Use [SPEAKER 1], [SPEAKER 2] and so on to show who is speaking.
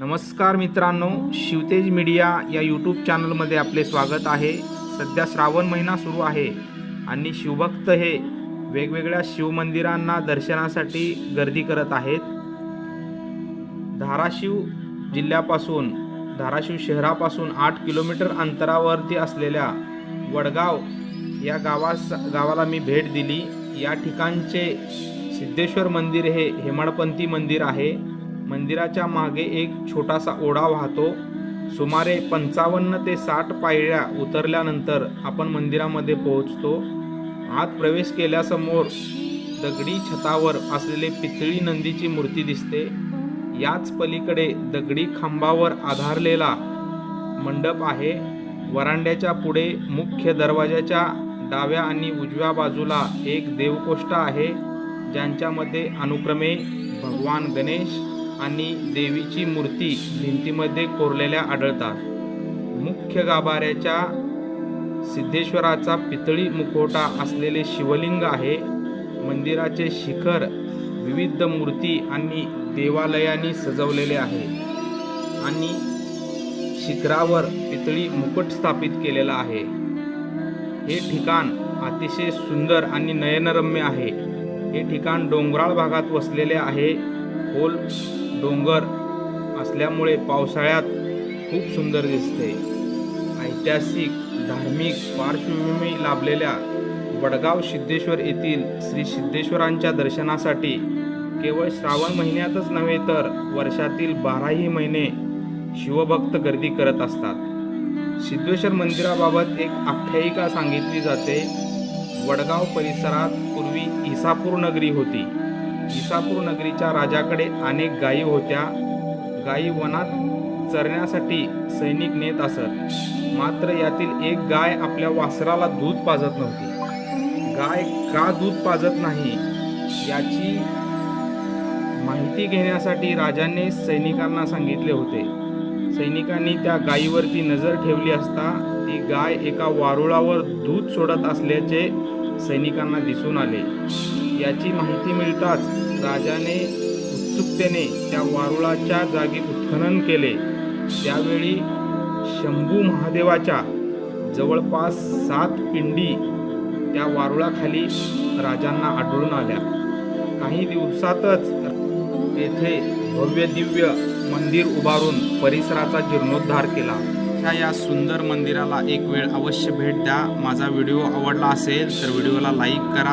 [SPEAKER 1] नमस्कार मित्रांनो शिवतेज मीडिया या यूट्यूब चॅनलमध्ये आपले स्वागत आहे. सध्या श्रावण महिना सुरू आहे आणि शिवभक्त हे वेगवेगळ्या शिवमंदिरांना दर्शनासाठी गर्दी करत आहेत. धाराशिव जिल्ह्यापासून धाराशिव शहरापासून आठ किलोमीटर अंतरावरती असलेल्या वडगाव या गावास गावाला मी भेट दिली. या ठिकाणचे सिद्धेश्वर मंदिर हे हेमाडपंथी मंदिर आहे. मंदिराच्या मागे एक छोटासा ओढा वाहतो. सुमारे पंचावन्न ते साठ पायऱ्या उतरल्यानंतर आपण मंदिरामध्ये पोहोचतो. आत प्रवेश केल्यासमोर दगडी छतावर असलेले पितळी नंदीची मूर्ती दिसते. याच पलीकडे दगडी खांबावर आधारलेला मंडप आहे. वरांड्याच्या पुढे मुख्य दरवाजाच्या डाव्या आणि उजव्या बाजूला एक देवकोष्ठ आहे ज्यांच्यामध्ये अनुक्रमे भगवान गणेश आणि देवीची मूर्ती भिंतीमध्ये कोरलेल्या आढळतात. मुख्य गाभाऱ्याच्या सिद्धेश्वराचा पितळी मुखवटा असलेले शिवलिंग आहे. मंदिराचे शिखर विविध मूर्ती आणि देवालयाने सजवलेले आहे आणि शिखरावर पितळी मुकुट स्थापित केलेला आहे. हे ठिकाण अतिशय सुंदर आणि नयनरम्य आहे. हे ठिकाण डोंगराळ भागात वसलेले आहे. खोल डोंगर असल्यामुळे पावसाळ्यात खूप सुंदर दिसते. ऐतिहासिक धार्मिक पार्श्वभूमी लाभलेल्या वडगाव सिद्धेश्वर येथील श्री सिद्धेश्वरांच्या दर्शनासाठी केवळ श्रावण महिन्यातच नव्हे तर वर्षातील बाराही महिने शिवभक्त गर्दी करत असतात. सिद्धेश्वर मंदिराबाबत एक आख्यायिका सांगितली जाते. वडगाव परिसरात पूर्वी इसापूर नगरी होती. इसापूर नगरीच्या राजाकडे अनेक गायी होत्या. गायी वनात चरण्यासाठी सैनिक नेत असत. मात्र यातील एक गाय आपल्या वासराला दूध पाजत नव्हती. गाय का दूध पाजत नाही याची माहिती घेण्यासाठी राजाने सैनिकांना सांगितले होते. सैनिकांनी त्या गायीवरती नजर ठेवली असता ती गाय एका वारुळावर दूध सोडत असल्याचे सैनिकांना दिसून आले. याची माहिती मिळताच राजाने उत्सुकतेने त्या वारुळाच्या जागी उत्खनन केले. त्यावेळी शंभू महादेवाच्या जवळपास सात पिंडी त्या वारुळाखाली राजांना आढळून आल्या. काही दिवसातच येथे भव्य दिव्य मंदिर उभारून परिसराचा जीर्णोद्धार केला. अशा या सुंदर मंदिराला एक वेळ अवश्य भेट द्या. माझा व्हिडिओ आवडला असेल तर व्हिडिओला लाईक करा.